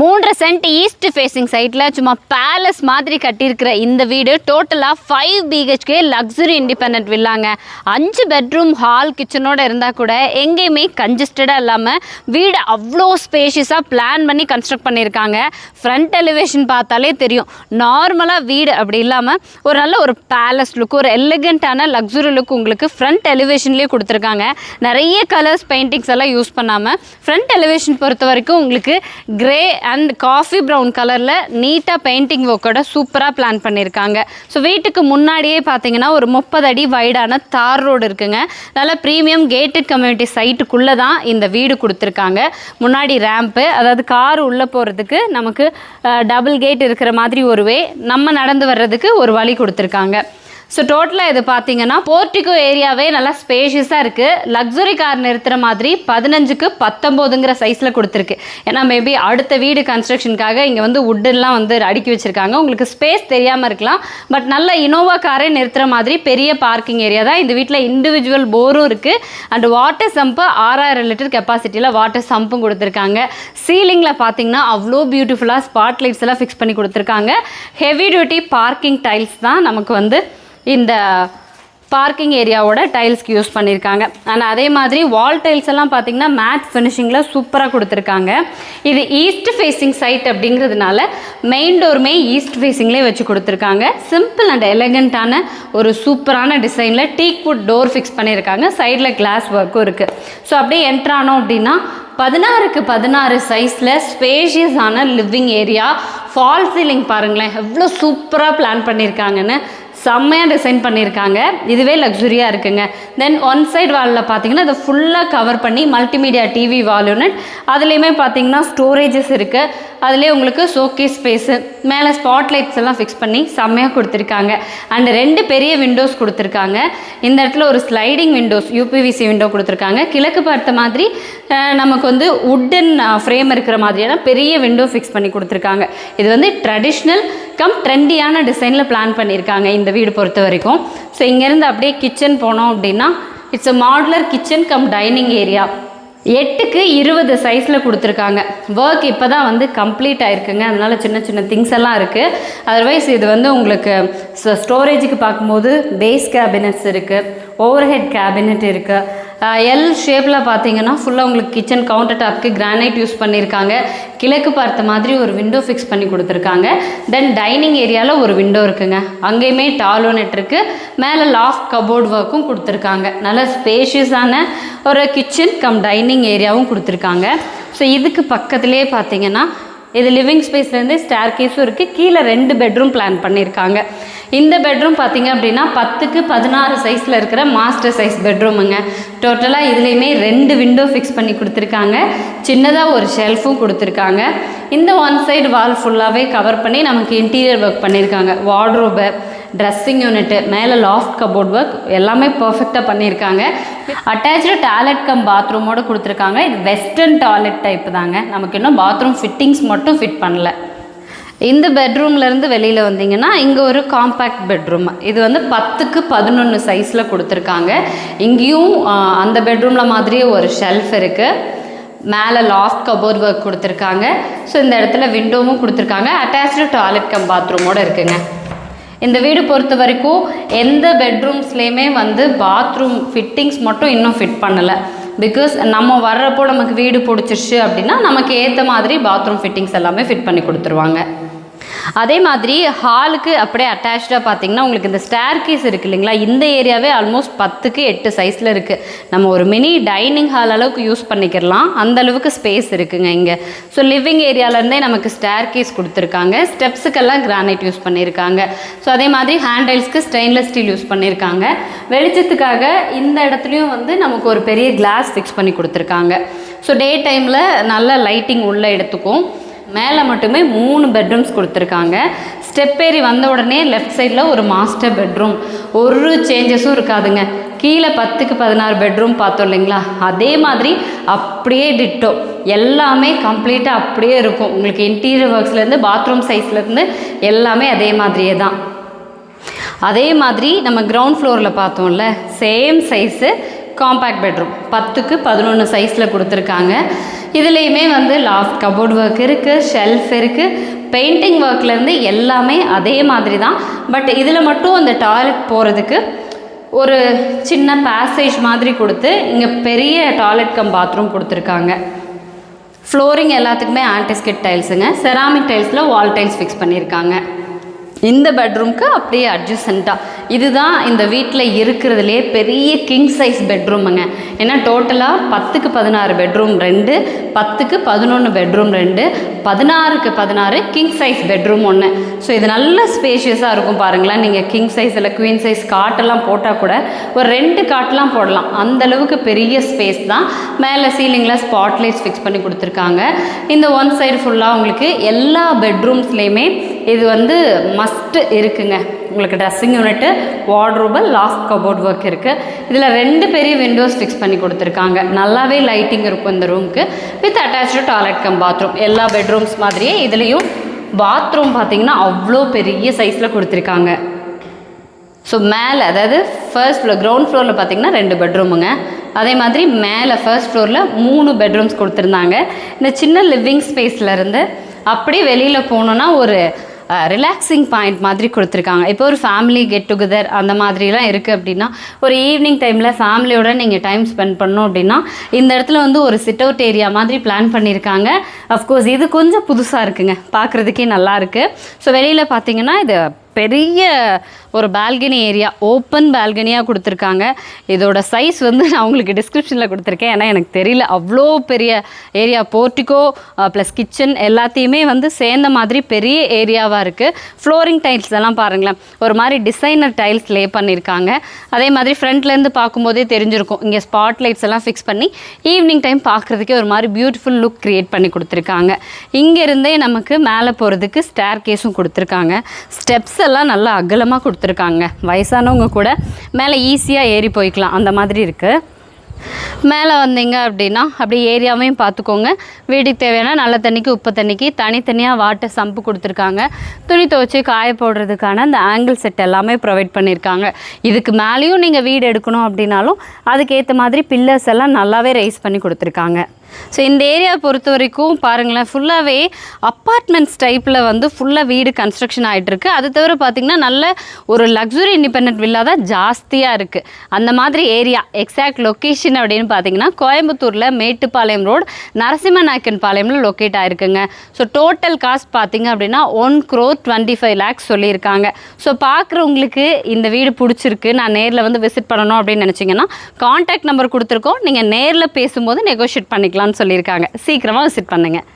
மூன்று send east facing சைட்டில் சும்மா பேலஸ் மாதிரி கட்டியிருக்கிற இந்த வீடு. டோட்டலாக ஃபைவ் பிஹெச்கே லக்ஸுரி இண்டிபெண்ட் வில்லாங்க அஞ்சு பெட்ரூம் ஹால் கிச்சனோடு இருந்தால் கூட எங்கேயுமே கன்ஜஸ்டடாக இல்லாமல் வீடு அவ்வளோ ஸ்பேஷியஸாக பிளான் பண்ணி கன்ஸ்ட்ரக்ட் பண்ணியிருக்காங்க. ஃப்ரண்ட் எலிவேஷன் பார்த்தாலே தெரியும். நார்மலாக வீடு அப்படி இல்லாமல் ஒரு நல்ல ஒரு பேலஸ் லுக் ஒரு எலிகண்ட்டான லக்ஸுரி லுக் உங்களுக்கு ஃப்ரண்ட் எலிவேஷன்லேயே கொடுத்துருக்காங்க. நிறைய கலர்ஸ் பெயிண்டிங்ஸ் எல்லாம் யூஸ் பண்ணாமல் ஃப்ரண்ட் எலிவேஷன் பொறுத்த வரைக்கும் உங்களுக்கு கிரே அண்ட் காஃபி ப்ரௌன் கலரில் நீட்டாக பெயிண்டிங் ஒர்க்கோட சூப்பராக பிளான் பண்ணியிருக்காங்க ஸோ வீட்டுக்கு முன்னாடியே பார்த்தீங்கன்னா ஒரு முப்பது அடி வைடான தார் ரோடு இருக்குங்க. நல்ல ப்ரீமியம் கேட்டட் கம்யூனிட்டி சைட்டுக்குள்ளே தான் இந்த வீடு கொடுத்துருக்காங்க. முன்னாடி ரேம்ப்பு அதாவது கார் உள்ளே போகிறதுக்கு நமக்கு டபுள் கேட் இருக்கிற மாதிரி ஒரு வே நம்ம நடந்து வர்றதுக்கு ஒரு வழி கொடுத்துருக்காங்க. ஸோ டோட்டலாக இது பார்த்தீங்கன்னா போர்ட்டிகோ ஏரியாவே நல்லா ஸ்பேஷியஸாக இருக்குது லக்ஸுரி கார் நிறுத்துகிற மாதிரி பதினஞ்சுக்கு பத்தொம்போதுங்கிற சைஸில் கொடுத்துருக்கு. ஏன்னா மேபி அடுத்த வீடு கன்ஸ்ட்ரக்ஷனுக்காக இங்கே வந்து வுட்டெல்லாம் வந்து அடுக்கி வச்சுருக்காங்க. உங்களுக்கு ஸ்பேஸ் தெரியாமல் இருக்கலாம். பட் நல்ல இனோவா காரே நிறுத்துகிற மாதிரி பெரிய பார்க்கிங் ஏரியா தான் இந்த வீட்டில் இண்டிவிஜுவல் போரும் இருக்குது அண்ட் வாட்டர் சம்பு ஆறாயிரம் லிட்டர் கெப்பாசிட்டியில் வாட்டர் சம்பும் கொடுத்துருக்காங்க. சீலிங்கில் பார்த்தீங்கன்னா அவ்வளோ பியூட்டிஃபுல்லாக ஸ்பாட் லைட்ஸ் எல்லாம் ஃபிக்ஸ் பண்ணி கொடுத்துருக்காங்க. ஹெவி டியூட்டி பார்க்கிங் டைல்ஸ் தான் நமக்கு வந்து இந்த பார்க்கிங் ஏரியாவோட டைல்ஸ்க்கு யூஸ் பண்ணியிருக்காங்க. அண்ட் அதே மாதிரி வால் டைல்ஸ் எல்லாம் பார்த்தீங்கன்னா மேட் ஃபினிஷிங்கில் சூப்பராக கொடுத்துருக்காங்க. இது ஈஸ்ட் ஃபேஸிங் சைட் அப்படிங்கிறதுனால மெயின் டோருமே ஈஸ்ட் ஃபேஸிங்லேயே வச்சு கொடுத்துருக்காங்க. சிம்பிள் அண்ட் எலகண்ட்டான ஒரு சூப்பரான டிசைனில் டீக் வுட் டோர் ஃபிக்ஸ் பண்ணியிருக்காங்க. சைடில் கிளாஸ் ஒர்க்கும் இருக்குது ஸோ அப்படியே என்ட்ரானோம் அப்படின்னா பதினாறுக்கு பதினாறு சைஸில் ஸ்பேஷியஸான லிவிங் ஏரியா ஃபால் சீலிங் பாருங்களேன் எவ்வளோ சூப்பராக பிளான் பண்ணியிருக்காங்கன்னு செம்மையாக டிசைன் பண்ணியிருக்காங்க. இதுவே லக்ஸுரியாக இருக்குங்க. தென் ஒன் சைடு வாலில் பார்த்தீங்கன்னா அதை ஃபுல்லாக கவர் பண்ணி மல்டிமீடியா டிவி வால் யூனிட் அதுலேயுமே பார்த்தீங்கன்னா ஸ்டோரேஜஸ் இருக்குது அதுலேயே உங்களுக்கு சோக்கே ஸ்பேஸு மேலே ஸ்பாட்லைட்ஸ் எல்லாம் ஃபிக்ஸ் பண்ணி செம்மையாக கொடுத்துருக்காங்க. அண்ட் ரெண்டு பெரிய விண்டோஸ் கொடுத்துருக்காங்க. இந்த இடத்துல ஒரு ஸ்லைடிங் விண்டோஸ் யூபிவிசி விண்டோ கொடுத்துருக்காங்க. கிழக்கு பார்த்த மாதிரி நமக்கு வந்து உட்டன் ஃப்ரேம் இருக்கிற மாதிரியான பெரிய விண்டோ ஃபிக்ஸ் பண்ணி கொடுத்துருக்காங்க. இது வந்து ட்ரெடிஷ்னல் கம் ட்ரெண்டியான டிசைனில் பிளான் பண்ணியிருக்காங்க இந்த வீடு பொறுத்த வரைக்கும். ஸோ இங்கேருந்து அப்படியே கிச்சன் போனோம் அப்படின்னா it's a modular kitchen cum dining area எட்டுக்கு இருபது சைஸில் கொடுத்துருக்காங்க. ஒர்க் இப்போ தான் வந்து கம்ப்ளீட் ஆகிருக்குங்க அதனால் சின்ன சின்ன திங்ஸ் எல்லாம் இருக்குது அதர்வைஸ் இது வந்து உங்களுக்கு ஸ்டோரேஜுக்கு பார்க்கும்போது பேஸ் கேபினட்ஸ் இருக்குது ஓவர் ஹெட் கேபினெட் இருக்குது எல் ஷேப்பில் பார்த்தீங்கன்னா ஃபுல்லாக உங்களுக்கு கிச்சன் கவுண்டர் டாப்க்கு கிரானைட் யூஸ் பண்ணியிருக்காங்க. கிழக்கு பார்த்த மாதிரி ஒரு விண்டோ ஃபிக்ஸ் பண்ணி கொடுத்துருக்காங்க. தென் டைனிங் ஏரியாவில் ஒரு விண்டோ இருக்குங்க. அங்கேயுமே டாலோனெட் இருக்குது மேலே லாஃப்ட் கபோர்ட் ஒர்க்கும் கொடுத்துருக்காங்க. நல்ல ஸ்பேஷியஸான ஒரு கிச்சன் கம் டைனிங் ஏரியாவும் கொடுத்துருக்காங்க. ஸோ இதுக்கு பக்கத்துலேயே பார்த்தீங்கன்னா இது லிவிங் ஸ்பேஸ்லேருந்து ஸ்டேர் கேஸும் இருக்குது கீழே ரெண்டு பெட்ரூம் பிளான் பண்ணியிருக்காங்க இந்த பெட்ரூம் பார்த்தீங்க அப்படின்னா பத்துக்கு பதினாறு சைஸில் இருக்கிற மாஸ்டர் சைஸ் பெட்ரூமுங்க டோட்டலாக இதுலேயுமே ரெண்டு விண்டோ ஃபிக்ஸ் பண்ணி கொடுத்துருக்காங்க. சின்னதாக ஒரு ஷெல்ஃபும் கொடுத்துருக்காங்க. இந்த ஒன் சைடு வால் ஃபுல்லாகவே கவர் பண்ணி நமக்கு இன்டீரியர் ஒர்க் பண்ணியிருக்காங்க வார்ட்ரோபு ட்ரெஸ்ஸிங் யூனிட்டு மேலே லாஃப்ட் கபோர்ட் ஒர்க் எல்லாமே பர்ஃபெக்டாக பண்ணியிருக்காங்க அட்டாச்சு டாய்லெட் கம் பாத்ரூமோடு கொடுத்துருக்காங்க. இது வெஸ்டர்ன் டாய்லெட் டைப் தாங்க. நமக்கு இன்னும் பாத்ரூம் ஃபிட்டிங்ஸ் மட்டும் ஃபிட் பண்ணல. இந்த பெட்ரூம்லேருந்து வெளியில் வந்தீங்கன்னா இங்கே ஒரு காம்பேக்ட் பெட்ரூம் இது வந்து பத்துக்கு பதினொன்று சைஸில் கொடுத்துருக்காங்க. இங்கேயும் அந்த பெட்ரூமில் மாதிரியே ஒரு ஷெல்ஃப் இருக்குது மேலே லாஃப்ட் கபோர்ட் ஒர்க் கொடுத்துருக்காங்க. ஸோ இந்த இடத்துல விண்டோவும் கொடுத்துருக்காங்க. அட்டாச்சு டாய்லெட் கம் பாத்ரூமோடு இருக்குங்க. இந்த வீடு பொறுத்த வரைக்கும் எந்த பெட்ரூம்ஸ்லேயுமே வந்து பாத்ரூம் ஃபிட்டிங்ஸ் மட்டும் இன்னும் ஃபிட் பண்ணலை. பிகாஸ் நம்ம வர்றப்போ நமக்கு வீடு பிடிச்சிருச்சு அப்படின்னா நமக்கு ஏற்ற மாதிரி பாத்ரூம் ஃபிட்டிங்ஸ் எல்லாமே ஃபிட் பண்ணி கொடுத்துருவாங்க. அதே மாதிரி ஹாலுக்கு அப்படியே அட்டாச்சாக பார்த்தீங்கன்னா உங்களுக்கு இந்த ஸ்டேர் கேஸ் இருக்கு இல்லைங்களா? இந்த ஏரியாவே ஆல்மோஸ்ட் பத்துக்கு எட்டு சைஸில் இருக்குது நம்ம ஒரு மினி டைனிங் ஹால் அளவுக்கு யூஸ் பண்ணிக்கிறலாம் அந்த அளவுக்கு ஸ்பேஸ் இருக்குங்க இங்கே. ஸோ லிவிங் ஏரியாவிலேருந்தே நமக்கு ஸ்டேர் கேஸ் கொடுத்துருக்காங்க. ஸ்டெப்ஸுக்கெல்லாம் கிரானைட் யூஸ் பண்ணியிருக்காங்க ஸோ அதே மாதிரி ஹேண்டைல்ஸ்க்கு ஸ்டெயின்லெஸ் ஸ்டீல் யூஸ் பண்ணியிருக்காங்க வெளிச்சத்துக்காக இந்த இடத்துலையும் வந்து நமக்கு ஒரு பெரிய கிளாஸ் ஃபிக்ஸ் பண்ணி கொடுத்துருக்காங்க. ஸோ டே டைமில் நல்ல லைட்டிங் உள்ளே எடுத்துக்கும். மேலே மட்டுமே மூணு பெட்ரூம்ஸ் கொடுத்துருக்காங்க. ஸ்டெப் ஏறி வந்த உடனே லெஃப்ட் சைடில் ஒரு மாஸ்டர் பெட்ரூம் ஒரு சேஞ்சஸும் இருக்காதுங்க. கீழே பத்துக்கு பதினாறு பெட்ரூம் பார்த்தோம் இல்லைங்களா? அதே மாதிரி அப்படியே டிட்டோ எல்லாமே கம்ப்ளீட்டாக அப்படியே இருக்கும். உங்களுக்கு இன்டீரியர் ஒர்க்ஸ்லேருந்து பாத்ரூம் சைஸ்லேருந்து எல்லாமே அதே மாதிரியே தான். அதே மாதிரி நம்ம கிரவுண்ட் ஃப்ளோரில் பார்த்தோம்ல சேம் சைஸு காம்பேக்ட் பெட்ரூம் பத்துக்கு பதினொன்று சைஸில் கொடுத்துருக்காங்க. இதுலேயுமே வந்து லாஃப்ட் கபோர்ட் ஒர்க் இருக்குது ஷெல்ஃப் இருக்குது பெயிண்டிங் ஒர்க்லேருந்து எல்லாமே அதே மாதிரி தான் பட் இதில் மட்டும் அந்த டாய்லெட் போகிறதுக்கு ஒரு சின்ன பேசேஜ் மாதிரி கொடுத்து இங்கே பெரிய டாய்லெட் கம் பாத்ரூம் கொடுத்துருக்காங்க. ஃப்ளோரிங் எல்லாத்துக்குமே ஆன்டிஸ்கிட் டைல்ஸுங்க செராமிக் டைல்ஸில் வால் டைல்ஸ் ஃபிக்ஸ் பண்ணியிருக்காங்க. இந்த பெட்ரூம்க்கு அப்படியே அட்ஜஸ்டண்ட்டாக இதுதான் இந்த வீட்டில் இருக்கிறதுலே பெரிய கிங் சைஸ் பெட்ரூமுங்க ஏன்னா டோட்டலாக பத்துக்கு பதினாறு பெட்ரூம் ரெண்டு பத்துக்கு பதினொன்று பெட்ரூம் ரெண்டு பதினாறுக்கு பதினாறு கிங் சைஸ் பெட்ரூம் ஒன்று ஸோ இது நல்ல ஸ்பேஷியஸாக இருக்கும் பாருங்களேன். நீங்கள் கிங் சைஸ் இல்லை குவீன் சைஸ் காட்டெல்லாம் போட்டால் கூட ஒரு ரெண்டு காட்டெலாம் போடலாம். அந்தளவுக்கு பெரிய ஸ்பேஸ் தான். மேலே சீலிங்கில் ஸ்பாட்லைட்ஸ் ஃபிக்ஸ் பண்ணி கொடுத்துருக்காங்க. இந்த ஒன் சைடு ஃபுல்லாக உங்களுக்கு எல்லா பெட்ரூம்ஸ்லேயுமே இது வந்து மஸ்ட்டு இருக்குங்க. உங்களுக்கு dressing unit wardrobe last cupboard work இருக்குது இதில் ரெண்டு பெரிய விண்டோஸ் ஃபிக்ஸ் பண்ணி கொடுத்துருக்காங்க. நல்லாவே லைட்டிங் இருக்கும் இந்த ரூமுக்கு with attach toilet cum bathroom எல்லா பெட்ரூம்ஸ் மாதிரியே இதுலேயும் பாத்ரூம் பார்த்தீங்கன்னா அவ்வளோ பெரிய சைஸில் கொடுத்துருக்காங்க. ஸோ மேலே அதாவது ஃபர்ஸ்ட் ஃப்ளோர் கிரவுண்ட் ஃப்ளோரில் பார்த்தீங்கன்னா ரெண்டு பெட்ரூமுங்க அதே மாதிரி மேலே ஃபர்ஸ்ட் ஃப்ளோரில் மூணு பெட்ரூம்ஸ் கொடுத்துருந்தாங்க. இந்த சின்ன லிவிங் ஸ்பேஸ்லேருந்து அப்படியே வெளியில் போனோன்னா ஒரு ரிலாக்ஸிங் பாயிண்ட் மாதிரி கொடுத்துருக்காங்க. இப்போ ஒரு ஃபேமிலி கெட் டுகெதர் அந்த மாதிரிலாம் இருக்குது அப்படின்னா ஒரு ஈவினிங் டைமில் ஃபேமிலியோட நீங்கள் டைம் ஸ்பெண்ட் பண்ணோம் அப்படின்னா இந்த இடத்துல வந்து ஒரு சிட் அவுட் ஏரியா மாதிரி பிளான் பண்ணியிருக்காங்க அஃப்கோர்ஸ் இது கொஞ்சம் புதுசாக இருக்குங்க. பார்க்குறதுக்கே நல்லா இருக்குது ஸோ வெளியில் பார்த்தீங்கன்னா இது பெரிய ஒரு பால்கனி ஏரியா ஓப்பன் பால்கனியாக கொடுத்துருக்காங்க. இதோட சைஸ் வந்து நான் உங்களுக்கு டிஸ்கிரிப்ஷனில் கொடுத்துருக்கேன். ஏன்னா எனக்கு தெரியல அவ்வளோ பெரிய ஏரியா போர்ட்டிகோ ப்ளஸ் கிச்சன் எல்லாத்தையுமே வந்து சேர்ந்த மாதிரி பெரிய ஏரியாவாக இருக்குது ஃப்ளோரிங் டைல்ஸ் எல்லாம் பாருங்களேன். ஒரு மாதிரி டிசைனர் டைல்ஸ் லே பண்ணியிருக்காங்க. அதே மாதிரி ஃப்ரண்ட்லேருந்து பார்க்கும்போதே தெரிஞ்சிருக்கும். இங்கே ஸ்பாட் லைட்ஸ் எல்லாம் ஃபிக்ஸ் பண்ணி ஈவினிங் டைம் பார்க்குறதுக்கே ஒரு மாதிரி பியூட்டிஃபுல் லுக் க்ரியேட் பண்ணி கொடுத்துருக்காங்க. இங்கேருந்தே நமக்கு மேலே போகிறதுக்கு ஸ்டேர் கேஸும் கொடுத்துருக்காங்க. ஸ்டெப்ஸ் எல்லாம் நல்லா அகலமாக கொடுத்துருக்காங்க. வயசானவங்க கூட மேலே ஈஸியாக ஏறி போய்க்கலாம். அந்த மாதிரி இருக்குது மேலே வந்தீங்க அப்படின்னா அப்படியே ஏரியாவையும் பார்த்துக்கோங்க. வீட்டுக்கு தேவையான நல்ல தண்ணிக்கு உப்பு தண்ணிக்கு தனித்தனியாக வாட்டர் சம்பு கொடுத்துருக்காங்க. துணி துவைச்சி காய போடுறதுக்கான அந்த ஆங்கிள் செட் எல்லாமே ப்ரொவைட் பண்ணியிருக்காங்க இதுக்கு மேலேயும் நீங்கள் வீடு எடுக்கணும் அப்படின்னாலும் அதுக்கேற்ற மாதிரி பில்லர்ஸ் எல்லாம் நல்லாவே ரைஸ் பண்ணி கொடுத்துருக்காங்க. ஸோ இந்த ஏரியா பொறுத்த வரைக்கும் பாருங்களேன் ஃபுல்லாகவே அப்பார்ட்மெண்ட்ஸ் டைப்பில் வந்து ஃபுல்லாக வீடு கன்ஸ்ட்ரக்ஷன் ஆகிட்டுருக்கு அது தவிர பார்த்திங்கன்னா நல்ல ஒரு லக்ஸுரி இண்டிபெண்ட் வில்லா தான் ஜாஸ்தியாக இருக்குது அந்த மாதிரி ஏரியா எக்ஸாக்ட் லொக்கேஷன் அப்படின்னு பார்த்தீங்கன்னா கோயம்புத்தூரில் மேட்டுப்பாளையம் ரோடு நரசிம்ம நாயக்கன் பாளையமில் லொக்கேட் ஆகிருக்குங்க ஸோ டோட்டல் காஸ்ட் பார்த்தீங்க அப்படின்னா one crore twenty five lakhs சொல்லியிருக்காங்க. ஸோ பார்க்குறவங்களுக்கு இந்த வீடு பிடிச்சிருக்கு. நான் நேரில் வந்து விசிட் பண்ணணும் அப்படின்னு நினச்சிங்கன்னா காண்டாக்ட் நம்பர் கொடுத்துருக்கோம். நீங்கள் நேரில் பேசும்போது நெகோஷியேட் பண்ணிக்கலாம்னு சொல்லியிருக்காங்க. சீக்கிரமாக விசிட் பண்ணுங்கள்